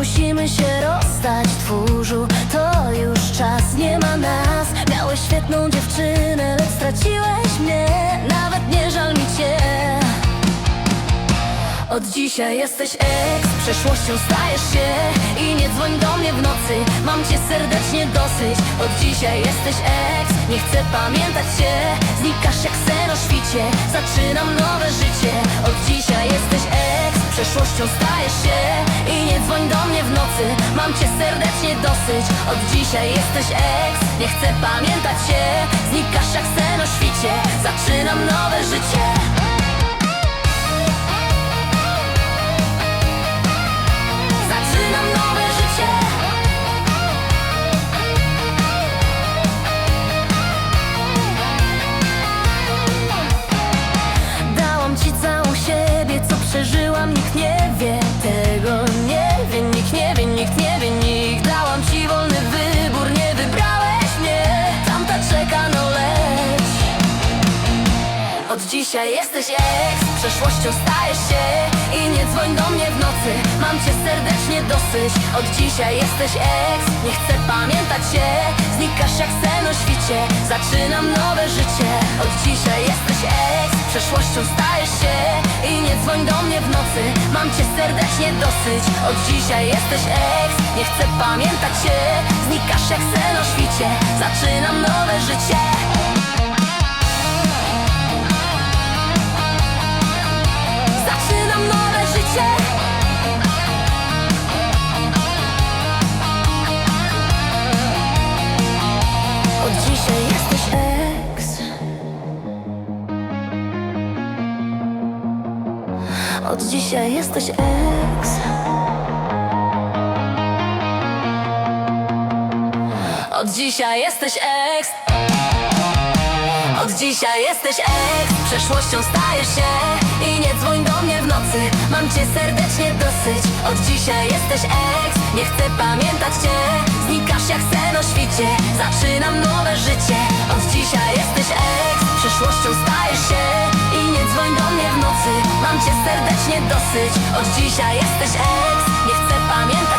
Musimy się rozstać, tchórzu To już czas, nie ma nas. Miałeś świetną dziewczynę, lecz straciłeś mnie. Nawet nie żal mi cię. Od dzisiaj jesteś ex, przeszłością stajesz się. I nie dzwoń do mnie w nocy, mam cię serdecznie dosyć. Od dzisiaj jesteś ex, nie chcę pamiętać cię Znikasz jak sen o świcie, zaczynam nowe życie. Od dzisiaj jesteś ex, przeszłością stajesz się I nie dzwoń do mnie w nocy, mam cię serdecznie dosyć. Od dzisiaj jesteś ex, nie chcę pamiętać cię Znikasz jak sen o świcie, zaczynam nowe życie od dzisiaj jesteś ex, przeszłością stajesz się I nie dzwoń do mnie w nocy, mam cię serdecznie dosyć. Od dzisiaj jesteś ex, nie chcę pamiętać się. Znikasz jak sen o świcie, zaczynam nowe życie. Od dzisiaj jesteś ex, przeszłością stajesz się I nie dzwoń do mnie w nocy, mam cię serdecznie dosyć. Od dzisiaj jesteś ex, nie chcę pamiętać się. Znikasz jak sen o świcie, zaczynam nowe życie Od dzisiaj jesteś ex Od dzisiaj jesteś ex od dzisiaj jesteś ex, przeszłością stajesz się I nie dzwoń do mnie w nocy, mam cię serdecznie dosyć. Od dzisiaj jesteś ex, nie chcę pamiętać cię. Znikasz jak sen o świcie, zaczynam nowe życie. Od dzisiaj jesteś ex, przeszłością stajesz się I nie dzwoń do mnie w nocy, serdecznie dosyć. Od dzisiaj jesteś eks Nie chcę pamiętać.